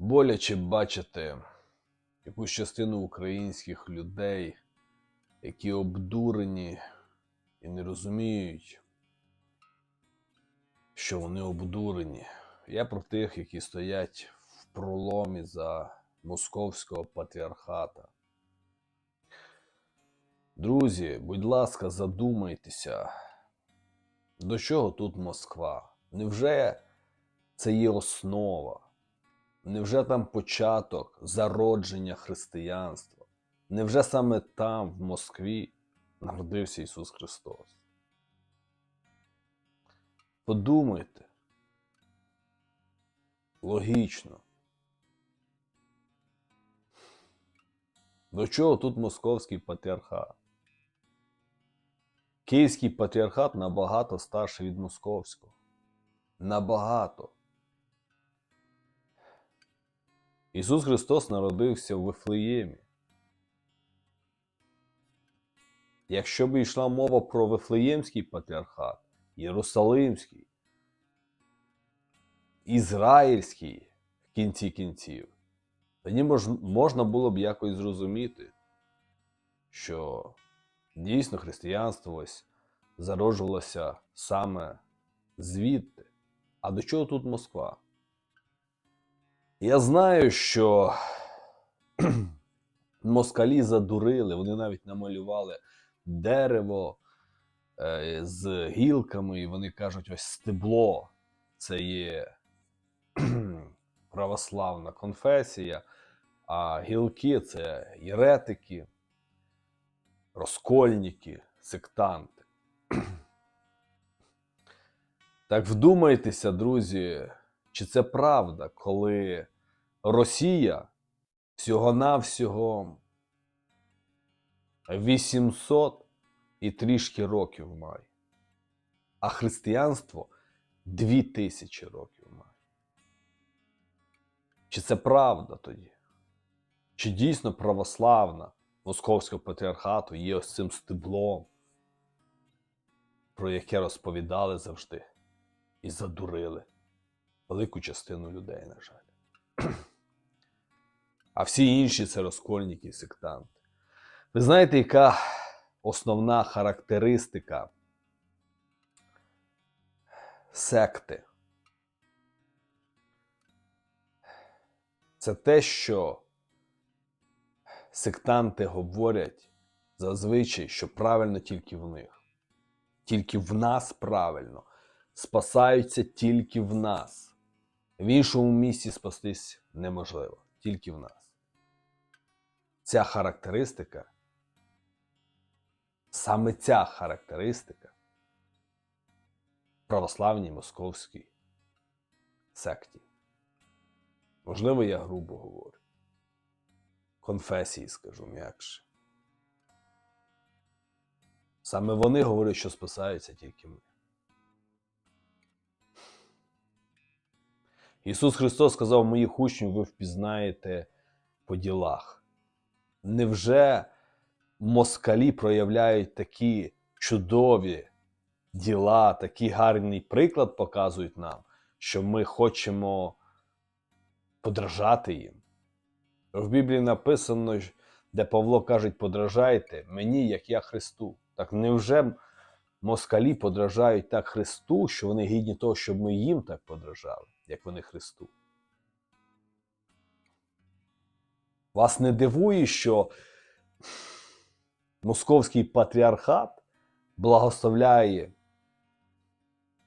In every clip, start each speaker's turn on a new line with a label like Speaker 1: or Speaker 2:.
Speaker 1: боляче бачити якусь частину українських людей, які обдурені і не розуміють, що вони обдурені. Я про тих, які стоять в проломі за московського патріархата. Друзі, будь ласка, задумайтеся, до чого тут Москва? Невже це є основа? Невже там початок зародження християнства? Невже саме там, в Москві, народився Ісус Христос? Подумайте. Логічно. До чого тут московський патріархат? Київський патріархат набагато старший від московського. Набагато. Ісус Христос народився в Вифлеємі. Якщо б йшла мова про Вифлеємський патріархат, Єрусалимський, Ізраїльський в кінці кінців, тоді можна було б якось зрозуміти, що дійсно християнство ось зароджувалося саме звідти. А до чого тут Москва? Я знаю, що москалі задурили, вони навіть намалювали дерево е, з гілками, і вони кажуть, ось стебло це є православна конфесія, а гілки це єретики, розкольники, сектанти. Так вдумайтеся, друзі, чи це правда, коли Росія всього-навсього 800 і трішки років має, а християнство 2000 років має. Чи це правда тоді? Чи дійсно православна Московського патріархату є ось цим стеблом, про яке розповідали завжди і задурили велику частину людей, на жаль. А всі інші це розкольники і сектанти. Ви знаєте, яка основна характеристика секти? Це те, що сектанти говорять зазвичай, що правильно тільки в них. Тільки в нас правильно. Спасаються тільки в нас. В іншому місці спастись неможливо. Тільки в нас. Ця характеристика, саме ця характеристика православній московській секті. Можливо, я грубо говорю. Конфесії скажу м'якше. Саме вони говорять, що спасаються тільки ми. Ісус Христос сказав моїх учнів, ви впізнаєте по ділах. Невже москалі проявляють такі чудові діла, такий гарний приклад показують нам, що ми хочемо подражати їм? В Біблії написано, де Павло каже, подражайте мені, як я Христу. Так невже москалі подражають так Христу, що вони гідні того, щоб ми їм так подражали, як вони Христу? Вас не дивує, що московський патріархат благословляє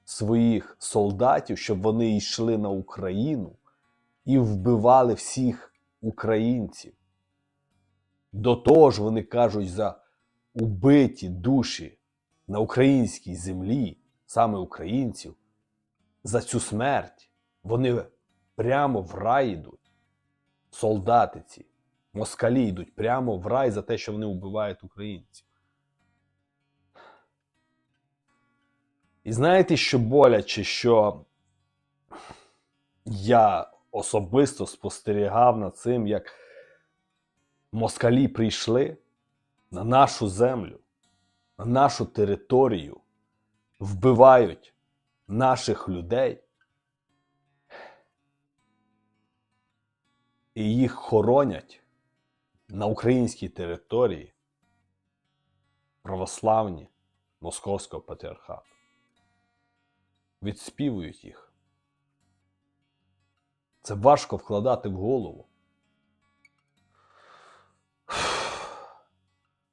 Speaker 1: своїх солдатів, щоб вони йшли на Україну і вбивали всіх українців. До того ж, вони кажуть за убиті душі на українській землі, саме українців, за цю смерть. Вони прямо в рай йдуть. Солдати ці, москалі йдуть прямо в рай за те, що вони вбивають українців. І знаєте, що боляче, що я особисто спостерігав над цим, як москалі прийшли на нашу землю, на нашу територію, вбивають наших людей. і їх хоронять на українській території православні Московського патріархату. Відспівують їх. Це важко вкладати в голову.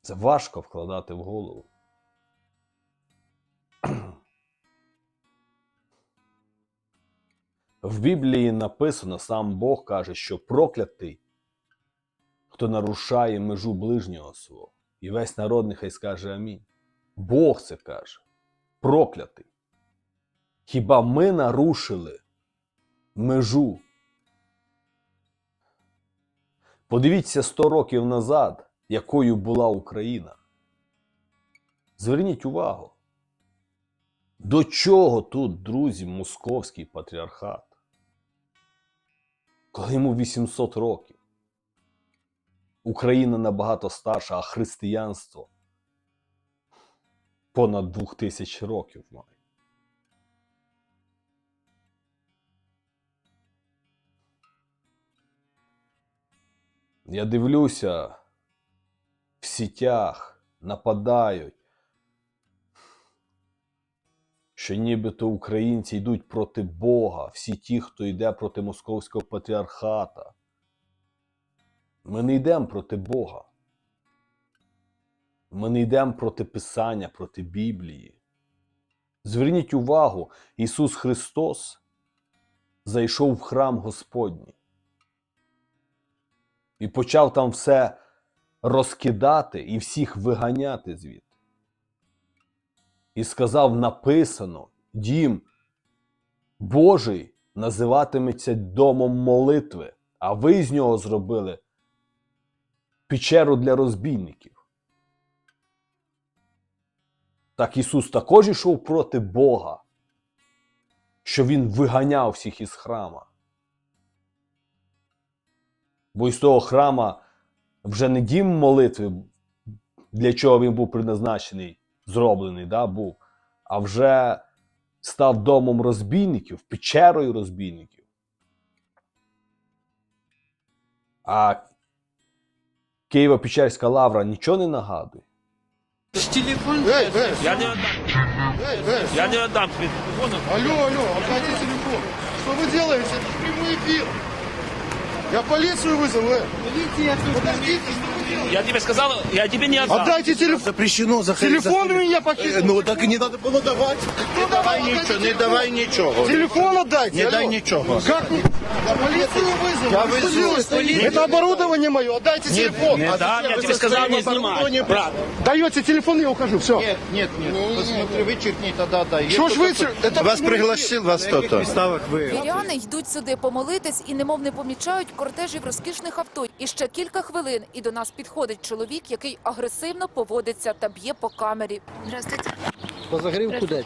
Speaker 1: Це важко вкладати в голову. В Біблії написано, сам Бог каже, що проклятий, хто нарушає межу ближнього свого. І весь народ нехай скаже амінь. Бог це каже. Проклятий. Хіба ми нарушили межу? Подивіться 100 років назад, якою була Україна. Зверніть увагу. До чого тут, друзі, московський патріархат? Коли йому 800 років. Україна набагато старша, а християнство понад 2000 років має. Я дивлюся в сітях, нападають, що нібито українці йдуть проти Бога, всі ті, хто йде проти московського патріархата. Ми не йдемо проти Бога. Ми не йдемо проти Писання, проти Біблії. Зверніть увагу, Ісус Христос зайшов в храм Господній і почав там все розкидати і всіх виганяти звідти. І сказав: написано, дім Божий називатиметься домом молитви, а ви з нього зробили печеру для розбійників. Так Ісус також йшов проти Бога, що Він виганяв всіх із храма. Бо із того храма вже не дім молитви, для чого він був предназначений, зроблений, да, був, а вже став домом розбійників, печерою розбійників. А Києво-Печерська лавра нічого не нагадує.
Speaker 2: Телефон.
Speaker 3: Эй, эй,
Speaker 2: Я не отдам.
Speaker 3: эй, эй,
Speaker 2: Я не отдам тебе телефон.
Speaker 3: алло, алло, отдайте телефон. Что вы делаете? Это прямой эфир. Я полицию вызову, э.
Speaker 2: Полиция
Speaker 3: Подождите, что вы делаете?
Speaker 2: Я тебе сказал, я тебе не отдам.
Speaker 3: Отдайте телефон.
Speaker 4: Запрещено заходить.
Speaker 3: Телефон у меня
Speaker 4: Э,
Speaker 3: похитил.
Speaker 4: Ну так и не надо было давать.
Speaker 3: Ну, давай,
Speaker 4: Нічого,
Speaker 3: отдайте
Speaker 4: не
Speaker 3: телефон.
Speaker 4: давай нічого.
Speaker 3: Телефон отдайте.
Speaker 4: Не
Speaker 3: алло.
Speaker 4: дай ничего.
Speaker 3: Как не? Я полицию вызову.
Speaker 4: Я
Speaker 3: Вы что
Speaker 4: вызову.
Speaker 3: делаете? Это оборудование мое. Отдайте телефон.
Speaker 2: не
Speaker 3: А
Speaker 2: дам,
Speaker 3: зачем?
Speaker 2: я
Speaker 3: Вы
Speaker 2: тебе сказал, не
Speaker 4: оборудование,
Speaker 2: снимай.
Speaker 4: брат.
Speaker 3: Даете телефон, я ухожу. Все.
Speaker 4: Нет, нет, нет. Посмотри, вычеркни тогда, да.
Speaker 3: Что ж вы... Это
Speaker 4: Вас
Speaker 3: прямой эфир.
Speaker 4: пригласил вас кто-то?
Speaker 5: Віряни йдуть сюди помолитись і немов не помічають кортежів розкішних авто. І ще кілька хвилин, і до нас підходить чоловік, який агресивно поводиться та б'є по камері.
Speaker 6: Здравствуйте.
Speaker 7: Позагревку дать.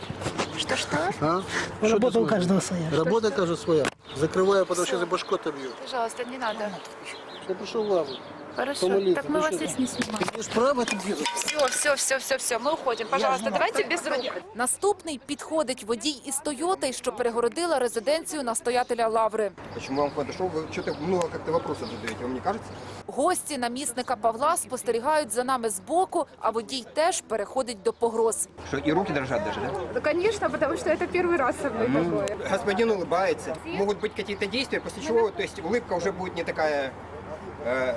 Speaker 6: Что-что?
Speaker 7: А?
Speaker 6: Работа у каждого своя.
Speaker 7: Работа, кажу, своя. Закрываю, потому что за башку бью.
Speaker 5: Пожалуйста, не надо.
Speaker 7: Я пришел в лаву.
Speaker 6: Хорошо.
Speaker 7: Помолиться,
Speaker 6: Так мы
Speaker 7: ну
Speaker 6: вас
Speaker 7: что
Speaker 6: здесь не снимаем.
Speaker 7: Ты справа ты где?
Speaker 5: Все, все, все, все, все. Ми уходимо. Пожалуйста, давайте без рук. Наступний підходить водій із Тойоти, що перегородила резиденцію настоятеля лаври.
Speaker 8: Почему вам подошел? Вы что-то много как-то вопросов задаете, вам не кажется?
Speaker 5: Гості намісника Павла спостерігають за нами збоку, а водій теж переходить до погроз.
Speaker 8: Что и руки дрожат даже, да?
Speaker 9: Ну, конечно, потому что это первый раз со мной такое.
Speaker 8: Господин улыбается. Могут быть какие-то действия, после чего, то есть улыбка уже будет не такая, э,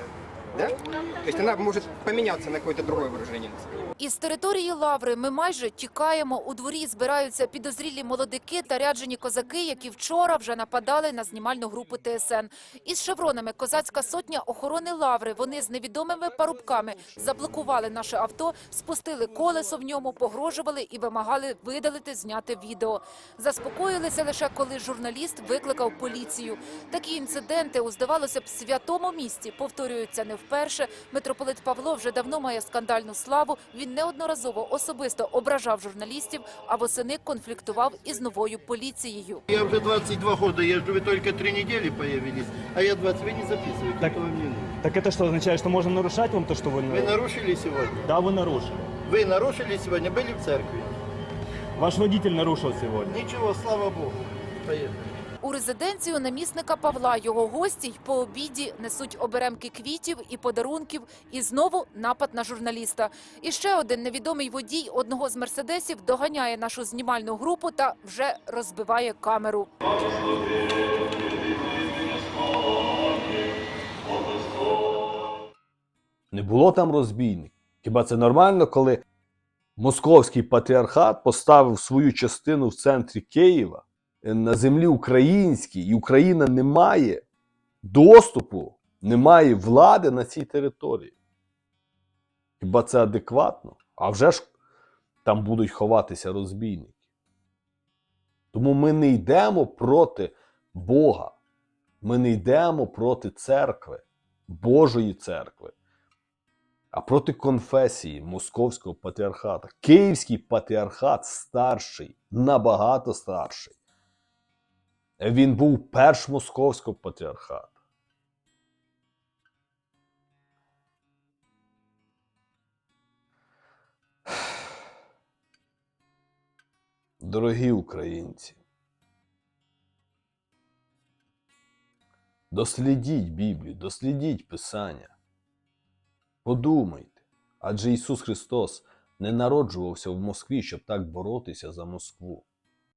Speaker 8: да? То есть она может поменяться на какое-то другое выражение.
Speaker 5: Із території лаври ми майже тікаємо. У дворі збираються підозрілі молодики та ряджені козаки, які вчора вже нападали на знімальну групу ТСН. Із шевронами козацька сотня охорони лаври. Вони з невідомими парубками заблокували наше авто, спустили колесо в ньому, погрожували і вимагали видалити зняте відео. Заспокоїлися лише коли журналіст викликав поліцію. Такі інциденти у здавалося б святому місці повторюються не вперше. Митрополит Павло вже давно має скандальну славу. Він неодноразово особисто ображав журналістів, а восени конфліктував із новою поліцією.
Speaker 4: Я уже 22 года езжу, вы только три недели появились, а я 20, вы не записываете,
Speaker 10: Так-
Speaker 4: этого мне нужно.
Speaker 10: Так это что означает, что можно нарушать вам то, что вы...
Speaker 4: Вы нарушили сегодня?
Speaker 10: Да, вы нарушили.
Speaker 4: Вы нарушили сегодня, были в церкви?
Speaker 10: Ваш водитель нарушил сегодня.
Speaker 4: Ничего, слава Богу. Поехали.
Speaker 5: У резиденцію намісника Павла його гості й по обіді несуть оберемки квітів і подарунків, і знову напад на журналіста. І ще один невідомий водій одного з мерседесів доганяє нашу знімальну групу та вже розбиває камеру.
Speaker 1: Не було там розбійників. Хіба це нормально, коли московський патріархат поставив свою частину в центрі Києва на землі українській, і Україна не має доступу, не має влади на цій території? Хіба це адекватно? А вже ж там будуть ховатися розбійники. Тому ми не йдемо проти Бога. Ми не йдемо проти церкви, Божої церкви а проти конфесії Московського патріархата. Київський патріархат старший, набагато старший. Він був перш московського патріархату. Дорогі українці, дослідіть Біблію, дослідіть Писання. Подумайте, адже Ісус Христос не народжувався в Москві, щоб так боротися за Москву.